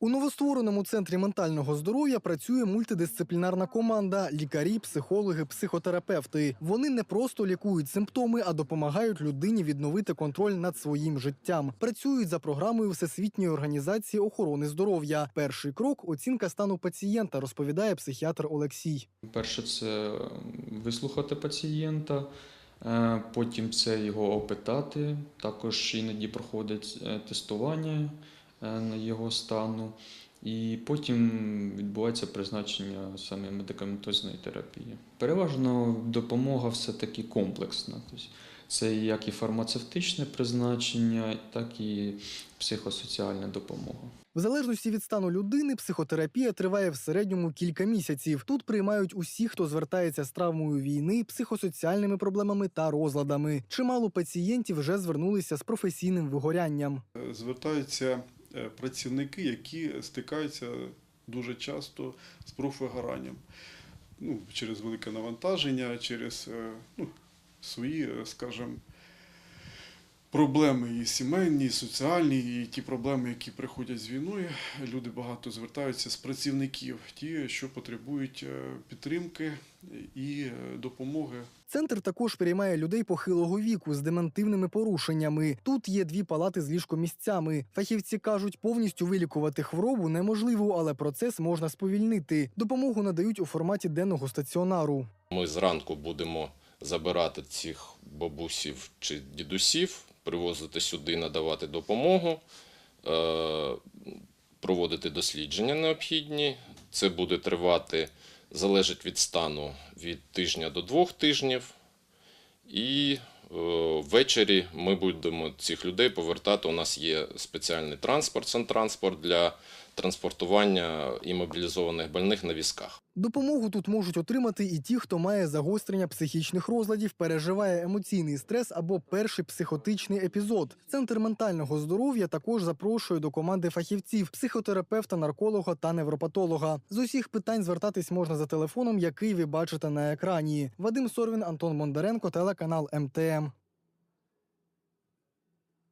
У новоствореному центрі ментального здоров'я працює мультидисциплінарна команда: лікарі, психологи, психотерапевти. Вони не просто лікують симптоми, а допомагають людині відновити контроль над своїм життям. Працюють за програмою Всесвітньої організації охорони здоров'я. Перший крок оцінка стану пацієнта, розповідає психіатр Олексій. Перше, це вислухати пацієнта, е, потім це його опитати. Також іноді проходить е, тестування його стану. І потім відбувається призначення саме медикаментозної терапії. Переважно допомога все-таки комплексна. Тобто це як і фармацевтичне призначення, так і психосоціальна допомога. В залежності від стану людини, психотерапія триває в середньому кілька місяців. Тут приймають усі, хто звертається з травмою війни, психосоціальними проблемами та розладами. Чимало пацієнтів вже звернулися з професійним вигорянням. звертаються е, працівники, які стикаються дуже часто з профвигоранням. Ну, через велике навантаження, через е, ну, свої, е, скажімо, проблеми і сімейні, і соціальні, і ті проблеми, які приходять з війною. Люди багато звертаються з працівників, ті, що потребують е, підтримки і е, допомоги Центр також приймає людей похилого віку з дементивними порушеннями. Тут є дві палати з ліжкомісцями. Фахівці кажуть, повністю вилікувати хворобу неможливо, але процес можна сповільнити. Допомогу надають у форматі денного стаціонару. Ми зранку будемо забирати цих бабусів чи дідусів, привозити сюди, надавати допомогу, е, проводити дослідження необхідні. Це буде тривати, залежить від стану, від тижня до двох тижнів. І е, ввечері ми будемо цих людей повертати. У нас є спеціальний транспорт, сантранспорт для транспортування імобілізованих больних на візках. Допомогу тут можуть отримати і ті, хто має загострення психічних розладів, переживає емоційний стрес або перший психотичний епізод. Центр ментального здоров'я також запрошує до команди фахівців, психотерапевта, нарколога та невропатолога. З усіх питань звертатись можна за телефоном, який ви бачите на екрані. Вадим Сорвін, Антон Бондаренко, телеканал МТМ.